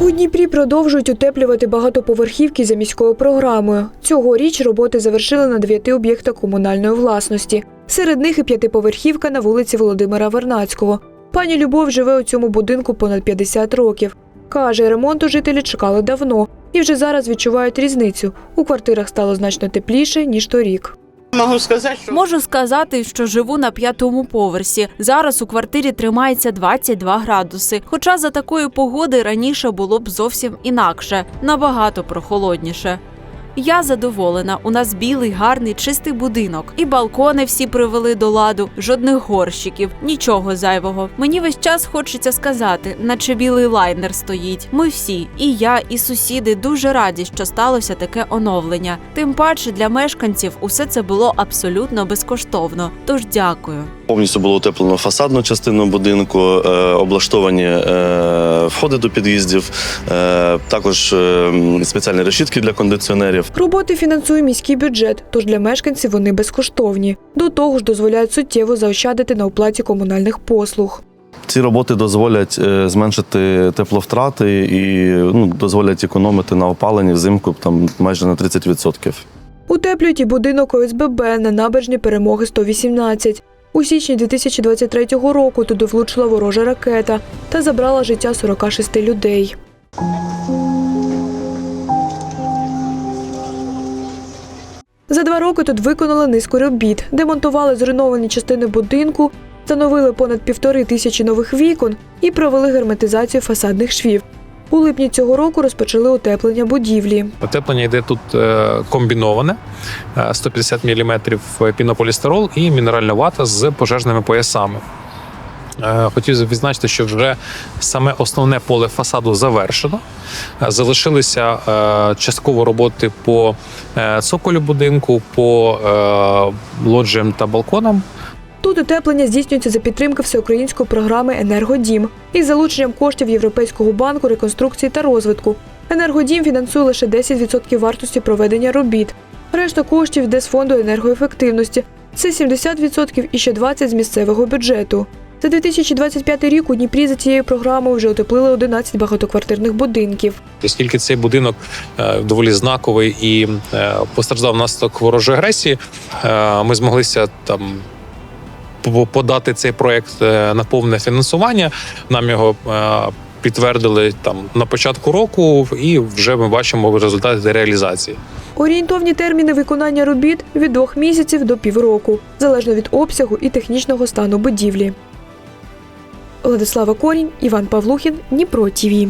У Дніпрі продовжують утеплювати багатоповерхівки за міською програмою. Цьогоріч роботи завершили на дев'яти об'єктах комунальної власності. Серед них і п'ятиповерхівка на вулиці Володимира Вернацького. Пані Любов живе у цьому будинку понад 50 років. Каже, ремонту жителі чекали давно і вже зараз відчувають різницю. У квартирах стало значно тепліше, ніж торік. Можу сказати, що Можу сказати, що живу на п'ятому поверсі. Зараз у квартирі тримається 22 градуси. Хоча за такої погоди раніше було б зовсім інакше, набагато прохолодніше. Я задоволена. У нас білий, гарний, чистий будинок. І балкони всі привели до ладу, жодних горщиків, нічого зайвого. Мені весь час хочеться сказати, наче білий лайнер стоїть. Ми всі, і я, і сусіди, дуже раді, що сталося таке оновлення. Тим паче для мешканців усе це було абсолютно безкоштовно. Тож дякую. Повністю було утеплено фасадну частину будинку, е, облаштовані е, входи до під'їздів, е, також е, спеціальні решітки для кондиціонерів. Роботи фінансує міський бюджет, тож для мешканців вони безкоштовні. До того ж, дозволяють суттєво заощадити на оплаті комунальних послуг. Ці роботи дозволять е, зменшити тепловтрати і ну, дозволять економити на опаленні взимку там майже на 30%. Утеплюють і будинок ОСББ на набережні перемоги 118. У січні 2023 року туди влучила ворожа ракета та забрала життя 46 людей. Два роки тут виконали низку робіт, демонтували зруйновані частини будинку, встановили понад півтори тисячі нових вікон і провели герметизацію фасадних швів. У липні цього року розпочали утеплення будівлі. Утеплення йде тут е, комбіноване: е, 150 мм пінополістирол і мінеральна вата з пожежними поясами. Е, Хотів відзначити, що вже саме основне поле фасаду завершено. Е, Залишилися е, частково роботи по цоколю будинку, по лоджіям та балконам. Тут утеплення здійснюється за підтримки всеукраїнської програми Енергодім із залученням коштів Європейського банку реконструкції та розвитку. Енергодім фінансує лише 10% вартості проведення робіт. Решта коштів йде з фонду енергоефективності. Це 70% і ще 20% з місцевого бюджету. За 2025 рік у Дніпрі за цією програмою вже утеплили 11 багатоквартирних будинків. Оскільки цей будинок е, доволі знаковий і е, постраждав внаслідок ворожої агресії, е, ми змоглися там подати цей проект на повне фінансування. Нам його підтвердили там на початку року, і вже ми бачимо результати реалізації. Орієнтовні терміни виконання робіт від двох місяців до півроку, залежно від обсягу і технічного стану будівлі. Владислава Корінь, Іван Павлухін, Дніпро ТІВІ.